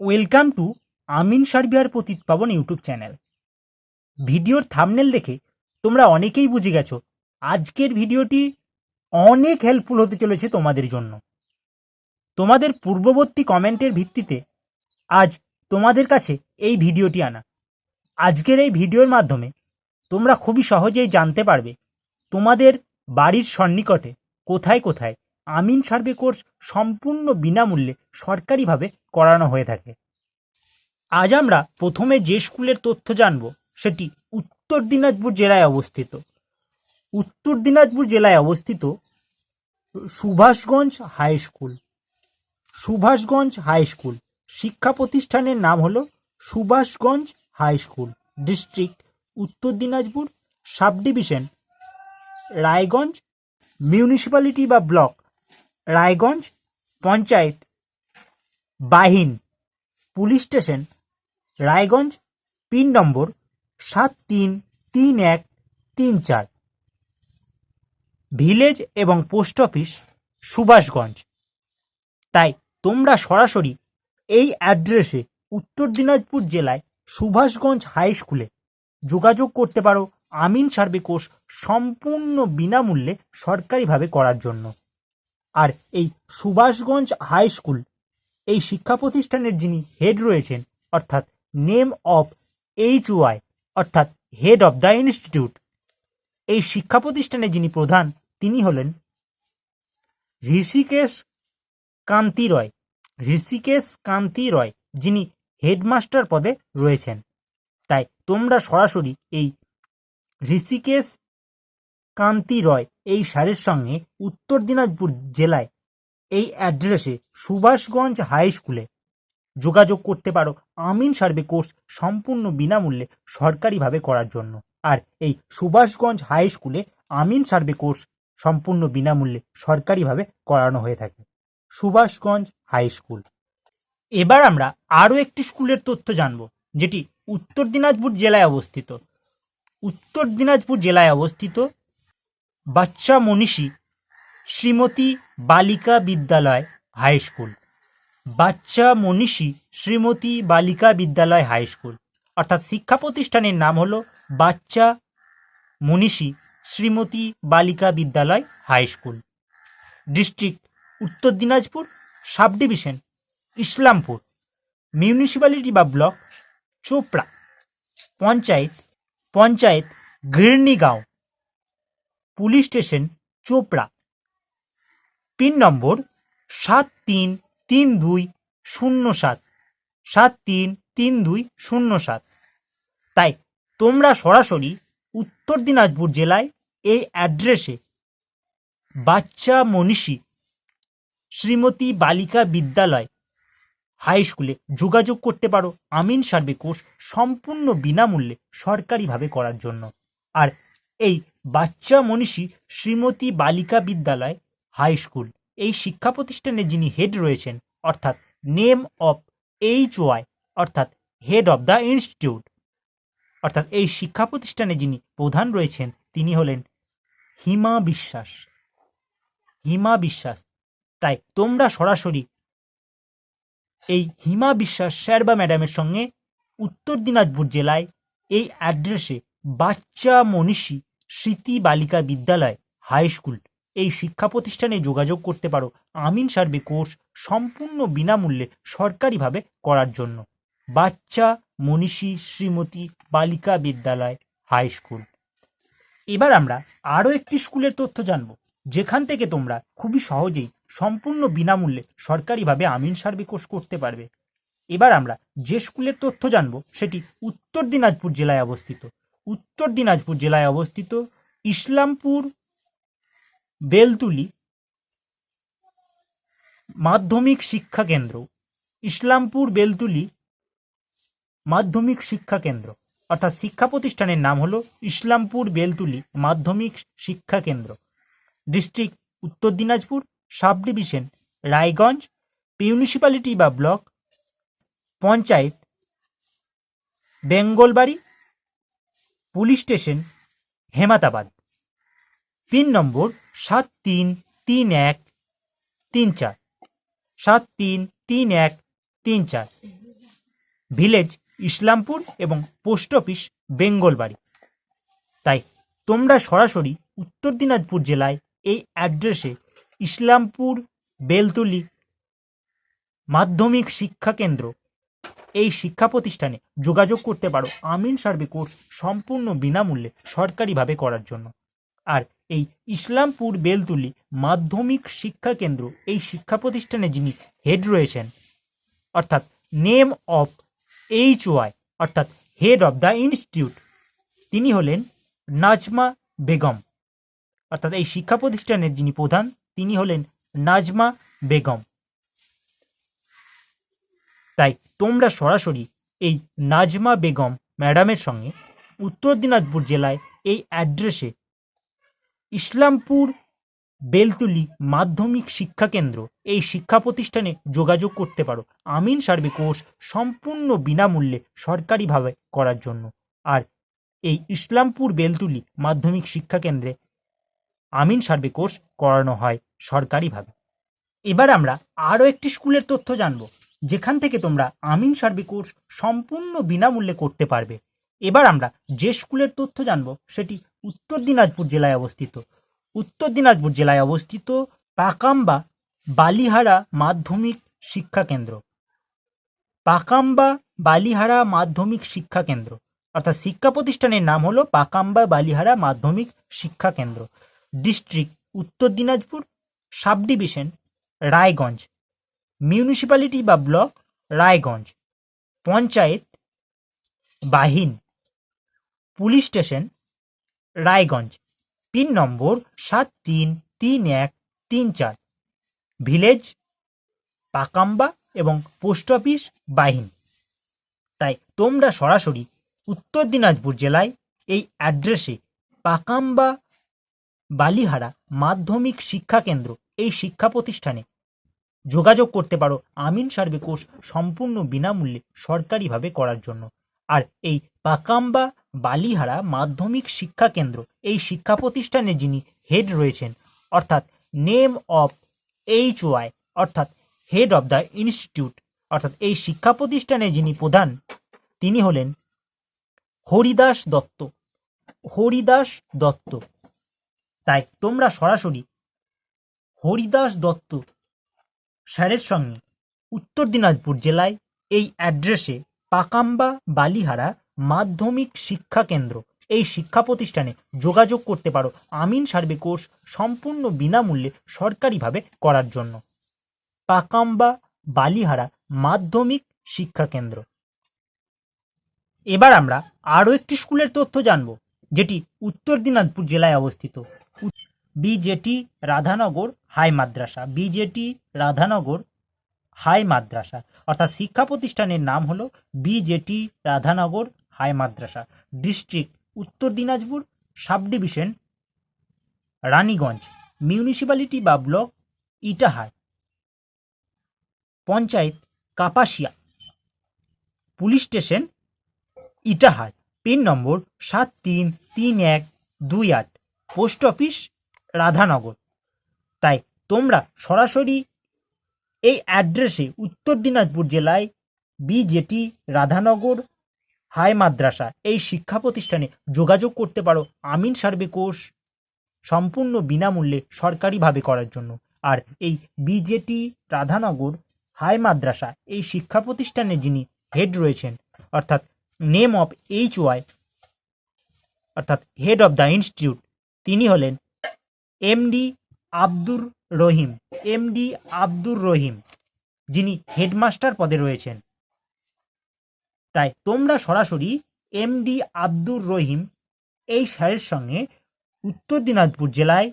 Welcome to আমিন সার্বিয়ার Patit Paban YouTube channel ভিডিওর thumbnail দেখে তোমরা অনেকেই বুঝে গেছো, আজকের ভিডিওটি অনেক হেল্পফুল হতে চলেছে তোমাদের জন্য। তোমাদের পূর্ববর্তী কমেন্টের ভিত্তিতে আজ তোমাদের কাছে এই ভিডিওটি আনা। আজকের এই ভিডিওর মাধ্যমে তোমরা খুবই সহজেই জানতে পারবে তোমাদের বাড়ির সন্নিকটে কোথায় কোথায় আমিন সার্ভে কোর্স সম্পূর্ণ বিনামূল্যে সরকারিভাবে করানো হয়ে থাকে। আজ আমরা প্রথমে যে স্কুলের তথ্য জানব, সেটি উত্তর দিনাজপুর জেলায় অবস্থিত। উত্তর দিনাজপুর জেলায় অবস্থিত Subhashganj high school. Subhashganj high school. শিক্ষা প্রতিষ্ঠানের নাম হলো Subhashganj high school. District Uttar Dinajpur sub division Raiganj municipality বা block. Raiganj panchayat Bahin police station, Raiganj, pin number সাত তিন তিন এক তিন চার। ভিলেজ এবং পোস্ট অফিস, সুভাষগঞ্জ। তাই তোমরা সরাসরি এই অ্যাড্রেসে উত্তর দিনাজপুর জেলায় সুভাষগঞ্জ হাই স্কুলে যোগাযোগ করতে পারো আমিন সার্ভে কোর্স সম্পূর্ণ বিনামূল্যে সরকারিভাবে করার জন্য। আর এই সুভাষগঞ্জ হাই স্কুল, এই শিক্ষা প্রতিষ্ঠানের যিনি হেড রয়েছেন, অর্থাৎ নেম অফ এইচ ওয়াই অর্থাৎ হেড অফ দ্য ইনস্টিটিউট এই শিক্ষা প্রতিষ্ঠানের যিনি প্রধান, তিনি হলেন ঋষিকেশ কান্তি রয়, ঋষিকেশ কান্তি রয়, যিনি হেডমাস্টার পদে রয়েছেন। তাই তোমরা সরাসরি এই ঋষিকেশ কান্তি রয় এই স্যারের সঙ্গে উত্তর দিনাজপুর জেলায় এই অ্যাড্রেসে সুভাষগঞ্জ হাই স্কুলে যোগাযোগ করতে পারো আমিন সার্ভে কোর্স সম্পূর্ণ বিনামূল্যে সরকারিভাবে করার জন্য। আর এই সুভাষগঞ্জ হাই স্কুলে আমিন সার্ভে কোর্স সম্পূর্ণ বিনামূল্যে সরকারিভাবে করানো হয়ে থাকে। সুভাষগঞ্জ হাই স্কুল এবার আমরা আরও একটি স্কুলের তথ্য জানব, যেটি উত্তর দিনাজপুর জেলায় অবস্থিত। উত্তর দিনাজপুর জেলায় অবস্থিত বাচ্চা মনীষী, শ্রীমতী বালিকা বিদ্যালয় হাই স্কুল। বাচ্চা মনীষী, শ্রীমতী বালিকা বিদ্যালয় হাই স্কুল। অর্থাৎ শিক্ষা প্রতিষ্ঠানের নাম হলো বাচ্চা মনীষী, শ্রীমতী বালিকা বিদ্যালয় high school. District, Uttar Dinajpur, sub division, Islampur. Municipality বা block, Chopra, panchayat panchayat Ghirnigaon police station, Chopra. Pin number সাত তিন তিন দুই শূন্য সাত সাত তিন তিন দুই শূন্য সাত। তাই তোমরা সরাসরি উত্তর দিনাজপুর জেলায় এই অ্যাড্রেসে বাচ্চা মনীষী শ্রীমতী বালিকা বিদ্যালয় হাই স্কুলে যোগাযোগ করতে পারো আমিন সার্ভে কোর্স সম্পূর্ণ বিনামূল্যে সরকারিভাবে করার জন্য। আর এই বাচ্চা মনীষী শ্রীমতী বালিকা বিদ্যালয় হাই স্কুল। এই শিক্ষা প্রতিষ্ঠানে যিনি হেড রয়েছেন, অর্থাৎ নেম অফ এইচ ওয়াই, অর্থাৎ হেড অফ দ্য ইনস্টিটিউট, অর্থাৎ এই শিক্ষা প্রতিষ্ঠানে যিনি প্রধান রয়েছেন, তিনি হলেন হিমা বিশ্বাস। হিমা বিশ্বাস, তাই তোমরা সরাসরি এই হিমা বিশ্বাস স্যার বা ম্যাডামের সঙ্গে উত্তর দিনাজপুর জেলায় এই অ্যাড্রেসে বাচ্চা মনীষী স্মৃতি বালিকা বিদ্যালয় হাই স্কুল এই শিক্ষা প্রতিষ্ঠানে যোগাযোগ করতে পারো আমিন সার্ভে কোর্স সম্পূর্ণ বিনামূল্যে সরকারিভাবে করার জন্য। বাচ্চা মনীষী শ্রীমতী বালিকা বিদ্যালয় হাই স্কুল এবার আমরা আরও একটি স্কুলের তথ্য জানব, যেখান থেকে তোমরা খুবই সহজেই সম্পূর্ণ বিনামূল্যে সরকারিভাবে আমিন সার্ভে কোর্স করতে পারবে। এবার আমরা যে স্কুলের তথ্য জানব, সেটি উত্তর দিনাজপুর জেলায় অবস্থিত। উত্তর দিনাজপুর জেলায় অবস্থিত ইসলামপুর বেলতুলি মাধ্যমিক শিক্ষা কেন্দ্র। ইসলামপুর বেলতুলি মাধ্যমিক শিক্ষা কেন্দ্র। অর্থাৎ শিক্ষা প্রতিষ্ঠানের নাম হলো ইসলামপুর বেলতুলি মাধ্যমিক শিক্ষা কেন্দ্র। District Uttar Dinajpur sub division Raiganj, municipality বা block panchayat, Bengalbari police station Hemtabad pin number, সাত তিন তিন এক তিন চার। সাত তিন তিন এক তিন চার। ভিলেজ, ইসলামপুর এবং পোস্ট অফিস, বেঙ্গলবাড়ি। তাই তোমরা সরাসরি উত্তর দিনাজপুর জেলায় এই অ্যাড্রেসে ইসলামপুর, বেলতুলি মাধ্যমিক শিক্ষা কেন্দ্র এই শিক্ষা প্রতিষ্ঠানে যোগাযোগ করতে পারো আমিন সার্ভে কোর্স সম্পূর্ণ বিনামূল্যে সরকারিভাবে করার জন্য। আর এই ইসলামপুর বেলতুলি মাধ্যমিক শিক্ষা কেন্দ্র, এই শিক্ষা প্রতিষ্ঠানে যিনি হেড রয়েছেন, অর্থাৎ নেম অফ এইচ ওয়াই, অর্থাৎ হেড অফ দ্য ইনস্টিটিউট, তিনি হলেন নাজমা বেগম। অর্থাৎ এই শিক্ষা প্রতিষ্ঠানের যিনি প্রধান, তিনি হলেন নাজমা বেগম। তাই তোমরা সরাসরি এই নাজমা বেগম ম্যাডামের সঙ্গে উত্তর দিনাজপুর জেলায় এই অ্যাড্রেসে ইসলামপুর বেলতুলি মাধ্যমিক শিক্ষা কেন্দ্র এই শিক্ষা প্রতিষ্ঠানে যোগাযোগ করতে পারো আমিন সার্ভে কোর্স সম্পূর্ণ বিনামূল্যে সরকারিভাবে করার জন্য। আর এই ইসলামপুর বেলতুলি মাধ্যমিক শিক্ষা কেন্দ্রে আমিন সার্ভে কোর্স করানো হয় সরকারিভাবে। এবার আমরা আরও একটি স্কুলের তথ্য জানব। যেখান থেকে তোমরা আমিন সার্ভে কোর্স সম্পূর্ণ বিনামূল্যে করতে পারবে। এবার আমরা যে স্কুলের তথ্য জানব, সেটি উত্তর দিনাজপুর জেলায় অবস্থিত। উত্তর দিনাজপুর জেলায় অবস্থিত পাকাম্বা বালিহারা মাধ্যমিক শিক্ষা কেন্দ্র। পাকাম্বা বালিহারা মাধ্যমিক শিক্ষা কেন্দ্র। অর্থাৎ শিক্ষা প্রতিষ্ঠানের নাম হলো পাকাম্বা বালিহারা মাধ্যমিক শিক্ষা কেন্দ্র। District Uttar Dinajpur sub division Raiganj. Municipality বা block Raiganj. Panchayat, Bahin police station Raiganj. Pin number, সাত তিন তিন এক, তিন চার। ভিলেজ পাকাম্বা এবং পোস্ট অফিস বাহিন। তাই তোমরা সরাসরি উত্তর দিনাজপুর জেলায় এই অ্যাড্রেসে পাকাম্বা, বালিহারা মাধ্যমিক শিক্ষা কেন্দ্র, এই শিক্ষা প্রতিষ্ঠানে যোগাযোগ করতে পারো আমিন সার্ভে কোর্স সম্পূর্ণ বিনামূল্যে সরকারিভাবে করার জন্য। আর এই পাকাম্বা বালিহারা মাধ্যমিক শিক্ষা কেন্দ্র, এই শিক্ষা প্রতিষ্ঠানে যিনি হেড রয়েছেন, অর্থাৎ নেম অফ এইচ ওয়াই অর্থাৎ হেড অফ দ্য ইনস্টিটিউট অর্থাৎ এই শিক্ষা প্রতিষ্ঠানে যিনি প্রধান, তিনি হলেন হরিদাস দত্ত। হরিদাস দত্ত। তাই তোমরা সরাসরি হরিদাস দত্ত স্যারের সঙ্গে উত্তর দিনাজপুর জেলায় এই অ্যাড্রেসে পাকাম্বা, বালিহারা মাধ্যমিক শিক্ষা কেন্দ্র, এই শিক্ষা প্রতিষ্ঠানে যোগাযোগ করতে পারো আমিন সার্ভে কোর্স সম্পূর্ণ বিনামূল্যে সরকারিভাবে করার জন্য। পাকাম্বা, বালিহারা মাধ্যমিক শিক্ষা কেন্দ্র। এবার আমরা আরও একটি স্কুলের তথ্য জানব, যেটি উত্তর দিনাজপুর জেলায় অবস্থিত। B J T Radhanagar high Madrasa B J T Radhanagar high Madrasa অর্থাৎ শিক্ষা প্রতিষ্ঠানের নাম হলো B J T Radhanagar high Madrasa district Uttar Dinajpur sub division Raniganj municipality বা block Itahar panchayat Kapasia police station Itahar pin number সাত তিন তিন এক দুই আট পোস্ট অফিস রাধানগর। তাই তোমরা সরাসরি এই অ্যাড্রেসে উত্তর দিনাজপুর জেলায় বিজেটি, রাধানগর, হাই মাদ্রাসা এই শিক্ষা প্রতিষ্ঠানে যোগাযোগ করতে পারো আমিন সার্ভে কোর্স সম্পূর্ণ বিনামূল্যে সরকারিভাবে করার জন্য। আর এই বিজেটি, রাধানগর, হাই মাদ্রাসা এই শিক্ষা প্রতিষ্ঠানে যিনি হেড রয়েছেন, অর্থাৎ নেম অফ এইচ ওয়াই, অর্থাৎ হেড অফ দ্য ইনস্টিটিউট, তিনি হলেন এমডি আব্দুর রহিম এমডি আব্দুর রহিম, যিনি হেডমাস্টার পদে রয়েছেন। তাই তোমরা সরাসরি এমডি আব্দুর রহিম এই স্যারের সঙ্গে উত্তর দিনাজপুর জেলায়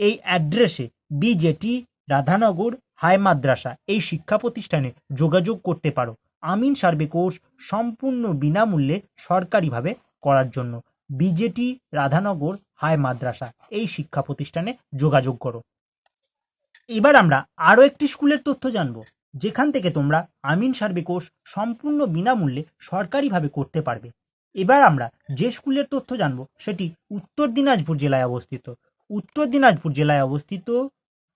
এই অ্যাড্রেসে বিজেটি রাধানগর, হাই মাদ্রাসা এই শিক্ষা প্রতিষ্ঠানে যোগাযোগ করতে পারো। আমিন সার্ভে কোর্স সম্পূর্ণ বিনামূল্যে সরকারিভাবে করার জন্য। বিজেটি রাধানগর হাই মাদ্রাসা, এই শিক্ষা প্রতিষ্ঠানে যোগাযোগ করো। এবার আমরা আরও একটি স্কুলের তথ্য জানব, যেখান থেকে তোমরা আমিন সার্ভে কোর্স সম্পূর্ণ বিনামূল্যে সরকারিভাবে করতে পারবে। এবার আমরা যে স্কুলের তথ্য জানব, সেটি উত্তর দিনাজপুর জেলায় অবস্থিত। উত্তর দিনাজপুর জেলায় অবস্থিত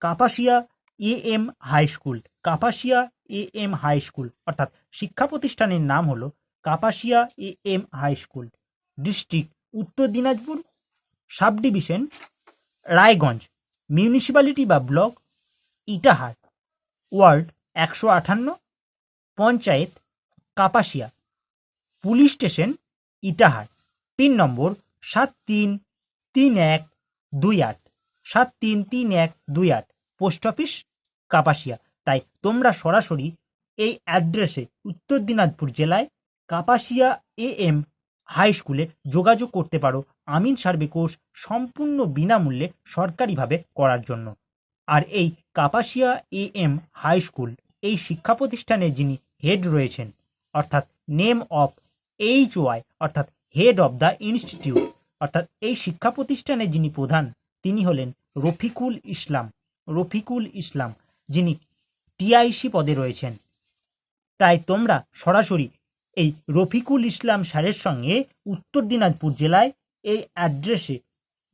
Kapasia A M high school. Kapasia A M high school, অর্থাৎ শিক্ষা প্রতিষ্ঠানের নাম হলো Kapasia A M high school. District Uttar Dinajpur sub division Raiganj, municipality বা ব্লক, ইটাহার ওয়ার্ড একশো আটান্ন, panchayat, Kapasia, police station, Itahar, pin number সাত তিন তিন এক দুই আট, সাত তিন তিন এক দুই আট, পোস্ট অফিস, কাপাসিয়া। তাই তোমরা সরাসরি এই অ্যাড্রেসে উত্তর দিনাজপুর জেলায় কাপাসিয়া এ এম হাই স্কুলে যোগাযোগ করতে পারো। আমিন সার্ভে কোর্স সম্পূর্ণ বিনামূল্যে সরকারিভাবে করার জন্য। আর এই Kapasia A M high school, এই শিক্ষা প্রতিষ্ঠানে যিনি হেড রয়েছেন, অর্থাৎ নেম অফ এইচ ওয়াই, অর্থাৎ হেড অফ দ্য ইনস্টিটিউট, অর্থাৎ এই শিক্ষা প্রতিষ্ঠানে যিনি প্রধান, তিনি হলেন রফিকুল ইসলাম রফিকুল ইসলাম, যিনি টিআইসি পদে রয়েছেন। তাই তোমরা সরাসরি এই রফিকুল ইসলাম স্যারের সঙ্গে উত্তর দিনাজপুর জেলায় এই অ্যাড্রেসে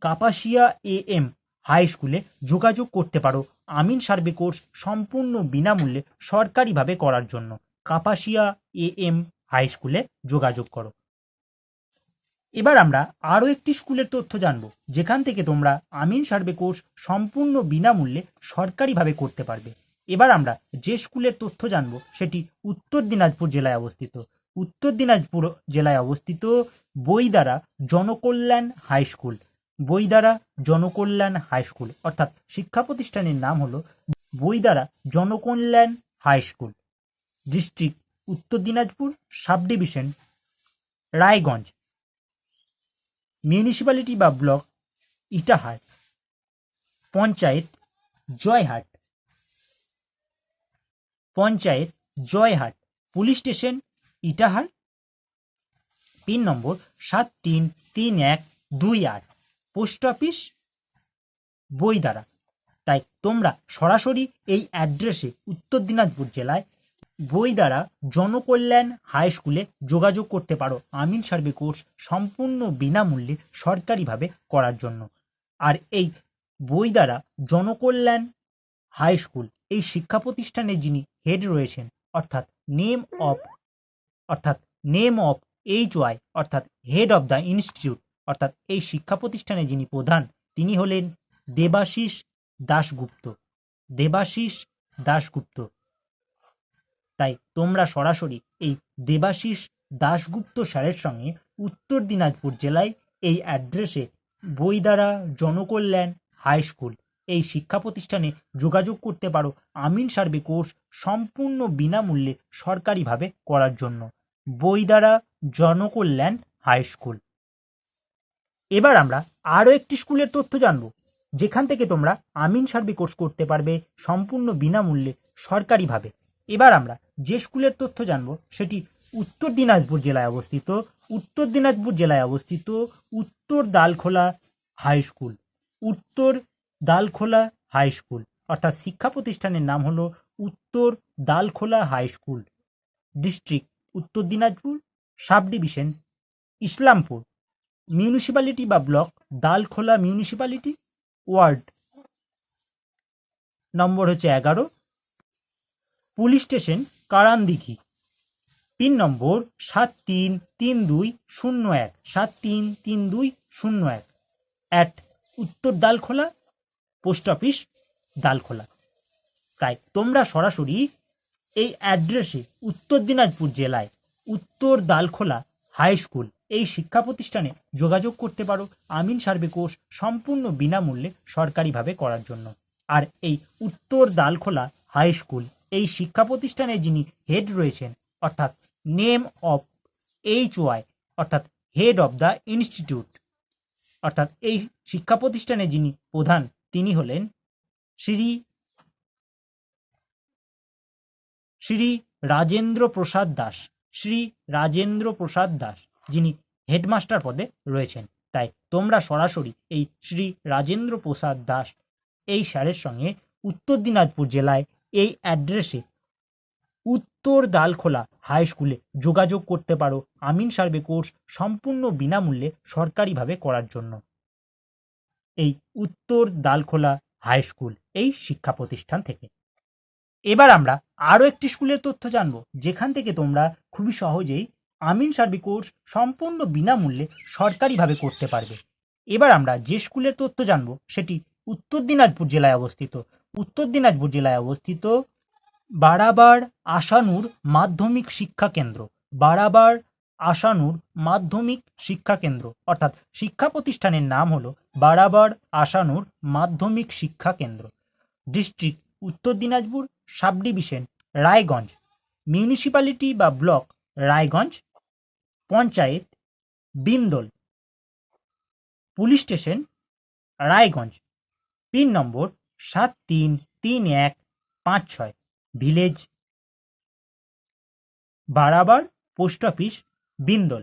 কাপাসিয়া এ এম হাই স্কুলে যোগাযোগ করতে পারো আমিন সার্ভে কোর্স সম্পূর্ণ বিনামূল্যে সরকারিভাবে করার জন্য। কাপাসিয়া এ এম হাই স্কুলে যোগাযোগ করো। এবার আমরা আরও একটি স্কুলের তথ্য জানব, যেখান থেকে তোমরা আমিন সার্ভে কোর্স সম্পূর্ণ বিনামূল্যে সরকারিভাবে করতে পারবে। এবার আমরা যে স্কুলের তথ্য জানব, সেটি উত্তর দিনাজপুর জেলায় অবস্থিত। উত্তর দিনাজপুর জেলায় অবস্থিত Boidara Janakalyan high school. Boidara Janakalyan high school. অর্থাৎ শিক্ষা প্রতিষ্ঠানের নাম হলো Boidara Janakalyan high school. District Uttar Dinajpur sub division, Raiganj. Municipality বা block Itahar panchayat, Joyhat. Panchayat, Joyhat. Police station Itahar pin number সাত তিন তিন এক দুই আট, পোস্ট অফিস বইদারা তাই তোমরা সরাসরি এই অ্যাড্রেসে উত্তর দিনাজপুর জেলায় বইদারা জনকল্যাণ হাই স্কুলে যোগাযোগ করতে পারো আমিন সার্ভে কোর্স সম্পূর্ণ বিনামূল্যে সরকারিভাবে করার জন্য। আর এই বইদারা জনকল্যাণ হাই স্কুল, এই শিক্ষা প্রতিষ্ঠানে যিনি হেড রয়েছেন, অর্থাৎ নেম অফ অর্থাৎ নেম অফ এইচ ওয়াই অর্থাৎ হেড অফ দ্য ইনস্টিটিউট অর্থাৎ এই শিক্ষা প্রতিষ্ঠানে যিনি প্রধান, তিনি হলেন দেবাশিস দাশগুপ্ত। দেবাশিস দাশগুপ্ত। তাই তোমরা সরাসরি এই দেবাশিস দাশগুপ্ত স্যারের সঙ্গে উত্তর দিনাজপুর জেলায় এই অ্যাড্রেসে বইদারা জনকল্যাণ হাই স্কুল, এই শিক্ষা প্রতিষ্ঠানে যোগাযোগ করতে পারো আমিন সার্ভে কোর্স সম্পূর্ণ বিনামূল্যে সরকারিভাবে করার জন্য। Boidara Janakalyan high school. এবার আমরা আরও একটি স্কুলের তথ্য জানব, যেখান থেকে তোমরা আমিন সার্ভে কোর্স করতে পারবে সম্পূর্ণ বিনামূল্যে সরকারিভাবে। এবার আমরা যে স্কুলের তথ্য জানব, সেটি উত্তর দিনাজপুর জেলায় অবস্থিত। উত্তর দিনাজপুর জেলায় অবস্থিত উত্তর দালখোলা হাই স্কুল। উত্তর দালখোলা হাই স্কুল, অর্থাৎ শিক্ষা প্রতিষ্ঠানের নাম হলো উত্তর Dalkhola high school. District Uttar Dinajpur, sub division, Islampur, municipality বা block Dalkhola municipality, ward number হচ্ছে এগারো, police station, Karandighi, pin number সাত তিন তিন দুই শূন্য এক, সাত তিন তিন দুই শূন্য এক অ্যাট উত্তর দালখোলা পোস্ট অফিস দালখোলা তাই তোমরা সরাসরি এই অ্যাড্রেসে উত্তর দিনাজপুর জেলায়, উত্তর দালখোলা হাই স্কুল। এই শিক্ষা প্রতিষ্ঠানে যোগাযোগ করতে পারো আমিন সার্ভে কোর্স সম্পূর্ণ বিনামূল্যে সরকারিভাবে করার জন্য। আর এই উত্তর দালখোলা হাই স্কুল, এই শিক্ষা প্রতিষ্ঠানে যিনি হেড রয়েছেন, অর্থাৎ নেম অফ এইচ ওয়াই, অর্থাৎ হেড অফ দ্য ইনস্টিটিউট, অর্থাৎ এই শিক্ষা প্রতিষ্ঠানে যিনি প্রধান, তিনি হলেন শ্রী শ্রী রাজেন্দ্র প্রসাদ দাস, শ্রী রাজেন্দ্র প্রসাদ দাস যিনি হেডমাস্টার পদে রয়েছেন। তাই তোমরা সরাসরি এই শ্রী রাজেন্দ্র প্রসাদ দাস এই স্যারের সঙ্গে উত্তর দিনাজপুর জেলায় এই অ্যাড্রেসে উত্তর দালখোলা হাই স্কুলে যোগাযোগ করতে পারো আমিন সার্ভে কোর্স সম্পূর্ণ বিনামূল্যে সরকারিভাবে করার জন্য। এই উত্তর দালখোলা হাই স্কুল এই শিক্ষা প্রতিষ্ঠান থেকে। এবার আমরা আরও একটি স্কুলের তথ্য জানব, যেখান থেকে তোমরা খুবই সহজেই আমিন সার্ভি কোর্স সম্পূর্ণ বিনামূল্যে সরকারিভাবে করতে পারবে। এবার আমরা যে স্কুলের তথ্য জানব, সেটি উত্তর দিনাজপুর জেলায় অবস্থিত। উত্তর দিনাজপুর জেলায় অবস্থিত বারাবার আশানুর মাধ্যমিক শিক্ষা কেন্দ্র। বারাবার আশানুর মাধ্যমিক শিক্ষা কেন্দ্র, অর্থাৎ শিক্ষা প্রতিষ্ঠানের নাম হলো বারাবার আশানুর মাধ্যমিক শিক্ষা কেন্দ্র। District Uttar Dinajpur, sub division, Raiganj. Municipality বা block, Raiganj, panchayat, Bindol. Police station, Raiganj. Pin number সাত তিন তিন এক পাঁচ ছয়। Village, Barabar, post office, Bindol.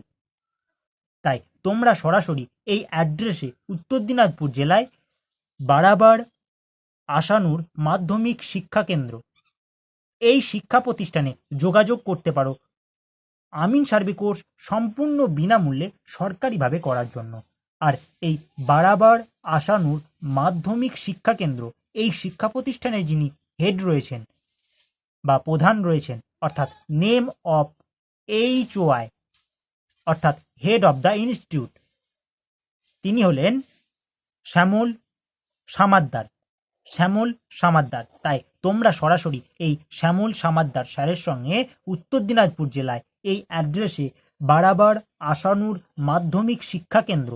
তাই তোমরা সরাসরি এই অ্যাড্রেসে উত্তর দিনাজপুর জেলায় বারাবার আশানুর মাধ্যমিক শিক্ষা কেন্দ্র। এই শিক্ষা প্রতিষ্ঠানে যোগাযোগ করতে পারো। আমিন সার্ভে কোর্স সম্পূর্ণ বিনামূল্যে সরকারিভাবে করার জন্য। আর এই বারাবার আশানুর মাধ্যমিক শিক্ষা কেন্দ্র, এই শিক্ষা প্রতিষ্ঠানে যিনি হেড রয়েছেন বা প্রধান রয়েছেন, অর্থাৎ নেম অফ এইচ ওয়াই অর্থাৎ হেড অফ দ্য ইনস্টিটিউট, তিনি হলেন শ্যামল সামাদ্দার। শ্যামল সামাদ্দার। তাই তোমরা সরাসরি এই শ্যামল সামাদ্দার স্যারের সঙ্গে উত্তর দিনাজপুর জেলায় এই অ্যাড্রেসে বারাবার আসানুর মাধ্যমিক শিক্ষা কেন্দ্র।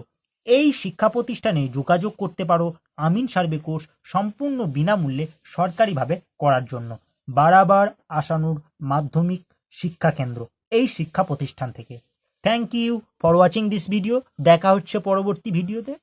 এই শিক্ষা প্রতিষ্ঠানে যোগাযোগ করতে পারো আমিন সার্ভে কোর্স সম্পূর্ণ বিনামূল্যে সরকারিভাবে করার জন্য। বারাবার আসানুর মাধ্যমিক শিক্ষা কেন্দ্র এই শিক্ষা প্রতিষ্ঠান থেকে। Thank you for watching this video দেখা হচ্ছে পরবর্তী ভিডিওতে